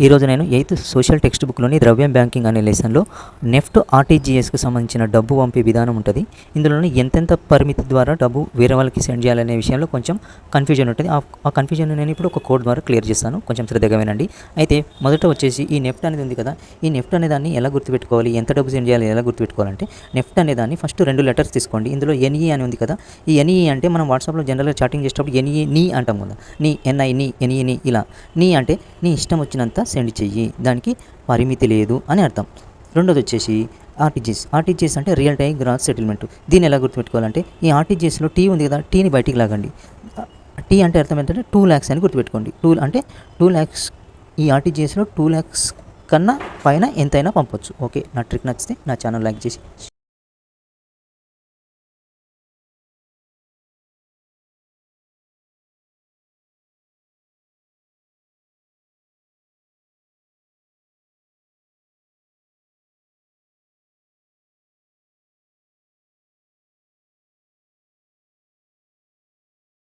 ఈరోజు నేను eighth social text బుక్లోని ద్రవ్యం బ్యాంకింగ్ అనే లెసన్లో నెఫ్ట్ ఆర్టీజీఎస్కి సంబంధించిన డబ్బు పంపే విధానం ఉంటుంది. ఇందులోని ఎంతెంత పరిమితి ద్వారా డబ్బు వేరే వాళ్ళకి సెండ్ చేయాలనే విషయంలో కొంచెం కన్ఫ్యూజన్ ఉంటుంది. ఆ- ఆ కన్ఫ్యూజన్ నేను ఇప్పుడు ఒక కోడ్ ద్వారా క్లియర్ చేస్తాను. కొంచెం శ్రద్ధగా వినండి. అయితే మొదట వచ్చేసి ఈ నెఫ్ట్ అనేది ఉంది కదా ఈ నెఫ్ట్ అనే దాన్ని ఎలా గుర్తుపెట్టుకోవాలి? ఎంత డబ్బు సెండ్ చేయాలి? ఎలా గుర్తుపెట్టుకోవాలంటే నెఫ్ట్ అనే దాన్ని ఫస్ట్ రెండు లెటర్స్ తీసుకోండి. ఇందులో ఎన్ఈ అని ఉంది కదా ఈ ఎన్ఈ అంటే మనం వాట్సాప్లో జనరల్గా చాటింగ్ చేసేటప్పుడు ఎన్ఈ నీ అంటాం కదా నీ ఎన్ఐ నీ ఎన్ఈ నీ ఇలా నీ అంటే నీ ఇష్టం వచ్చినంత సెండ్ చెయ్యి. దానికి పరిమితి లేదు అని అర్థం. రెండోది వచ్చేసి ఆర్టీజీఎస్ ఆర్టీజీఎస్ అంటే రియల్ టైం గ్రాస్ సెటిల్మెంట్ దీన్ని ఎలా గుర్తుపెట్టుకోవాలంటే ఈ ఆర్టీజీఎస్లో టీ ఉంది కదా టీని బయటికి లాగండి. టీ అంటే అర్థం ఏంటంటే టూ ల్యాక్స్ అని గుర్తుపెట్టుకోండి. టూ అంటే టూ ల్యాక్స్ ఈ ఆర్టీజీఎస్లో టూ ల్యాక్స్ కన్నా పైన ఎంతైనా పంపొచ్చు. ఓకే నా ట్రిక్ నచ్చితే నా ఛానల్ లైక్ చేసి